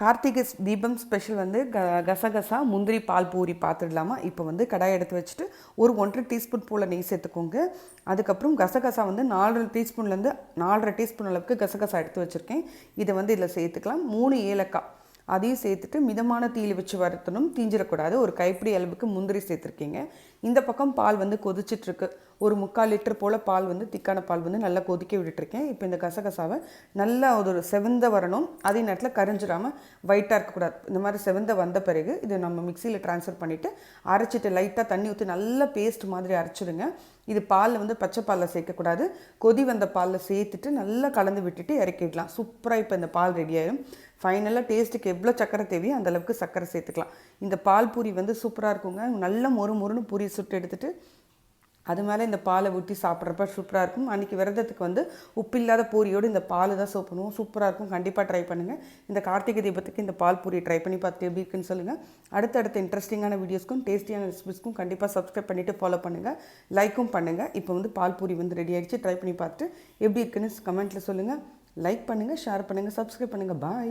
Karthigai Deepam special வந்து க கசகசா முந்திரி பால் பூரி பார்த்துடலாமா இப்போ வந்து கடாய் எடுத்து வச்சுட்டு ஒரு ஒன்றரை டீஸ்பூன் போல் நெய் சேர்த்துக்கோங்க. அதுக்கப்புறம் கசகசா வந்து நாலரை டீஸ்பூன்லேருந்து நாலரை டீஸ்பூன் அளவுக்கு கசகசா எடுத்து வச்சுருக்கேன். இதை வந்து இதில் சேர்த்துக்கலாம். மூணு ஏலக்காய். அதையும் சேர்த்துட்டு மிதமான தீயில் வச்சு வறுத்தணும். தீஞ்சிடக்கூடாது. ஒரு கைப்பிடி அளவுக்கு முந்திரி சேர்த்துருக்கீங்க. இந்த பக்கம் பால் வந்து கொதிச்சிட்ருக்கு. ஒரு முக்கால் லிட்டர் போல் பால் வந்து திக்கான பால் வந்து நல்லா கொதிக்க விட்டுட்ருக்கேன். இப்போ இந்த கசகசாவை நல்லா ஒரு செவந்த வரணும். அதே நேரத்தில் கரைஞ்சிடாமல் ஒயிட்டாக இருக்கக்கூடாது. இந்த மாதிரி செவந்த வந்த பிறகு இதை நம்ம மிக்சியில் ட்ரான்ஸ்ஃபர் பண்ணிவிட்டு அரைச்சிட்டு லைட்டாக தண்ணி ஊற்றி நல்லா பேஸ்ட் மாதிரி அரைச்சிடுங்க. இது பாலில் வந்து பச்சை பாலில் சேர்க்கக்கூடாது. கொதி வந்த பாலில் சேர்த்துட்டு நல்லா கலந்து விட்டுட்டு இறக்கிடலாம் சூப்பராக இப்போ இந்த பால் ரெடி ஆயிடும் ஃபைனலாக டேஸ்ட்டுக்கு எவ்வளோ சக்கரை தேவையோ அந்த அளவுக்கு சக்கரை சேர்த்துக்கலாம். இந்த பால் பூரி வந்து சூப்பராக இருக்குங்க. நல்ல மொறு மொறுன்னு பூரி சுட்டு எடுத்துகிட்டு அது மேலே இந்த பாலை ஊற்றி சாப்பிட்றப்ப சூப்பராக இருக்கும். அன்றைக்கி விரதத்துக்கு வந்து உப்பு இல்லாத பூரியோடு இந்த பால் தான் சோப் பண்ணுவோம். சூப்பராக இருக்கும். கண்டிப்பாக ட்ரை பண்ணுங்கள் இந்த கார்த்திகை தீபத்துக்கு இந்த பால் பூரி ட்ரை பண்ணி பார்த்து எப்படி இருக்குன்னு சொல்லுங்கள் அடுத்தடுத்த இன்ட்ரெஸ்டிங்கான வீடியோஸ்க்கும் டேஸ்டியான ரெசிபிஸ்க்கும் கண்டிப்பாக சப்ஸ்கிரைப் பண்ணிவிட்டு ஃபாலோ பண்ணுங்கள் லைக்கும் பண்ணுங்கள் இப்போ வந்து பால் பூரி வந்து ரெடி ஆகிடுச்சு ட்ரை பண்ணி பார்த்துட்டு எப்படி இருக்குன்னு கமெண்ட்டில் சொல்லுங்கள் லைக் பண்ணுங்கள் ஷேர் பண்ணுங்கள் சப்ஸ்கிரைப் பண்ணுங்கள் பாய்